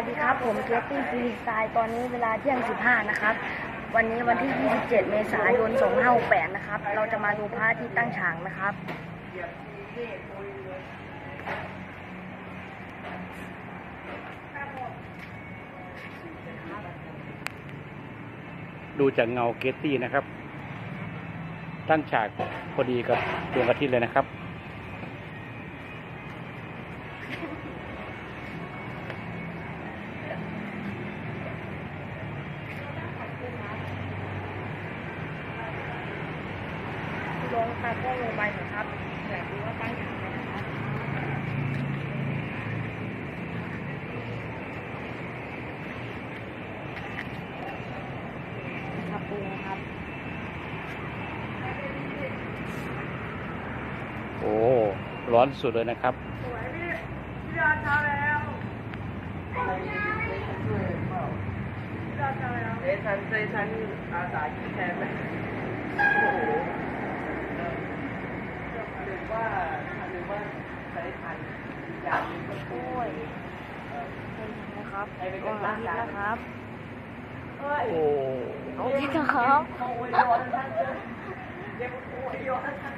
วัสดีครับ ผมเกตตี้ฟิลิสไตตอนนี้เวลาเที่ยง 15 นะครับ วันนี้วันที่ 27 เมษายน 2568 นะครับ เราจะมาดูพระที่ตั้งฉากนะครับ ดูจากเงาเกตตี้นะครับ ตั้งฉากพอดีกับดวงอาทิตย์เลยนะครับ ลงตากล้องลงไปหน่อยครับอยากดูว่าตั้งฉากไหมนะครับครับปูนะครับ โอ้ ร้อนสุดเลยนะครับ สวยพี่พี่ดอนเช้าแล้วพี่ดอนเช้าแล้วเอ๊ะฉันเจ๊ฉันอาสาที่แทนไหมโอ้โหหรือ ว่าหรือว่าใช้ทันอย่างนี้ก็โอ้ยเป็นนะครับใครเป็นก็คนอาตั้งทิตใจย์นะครับเฮ้ยโอ้อาทิตย์นะครับโอ้ยโยนท่านเรียกว่าโอ้ยโยนท่าน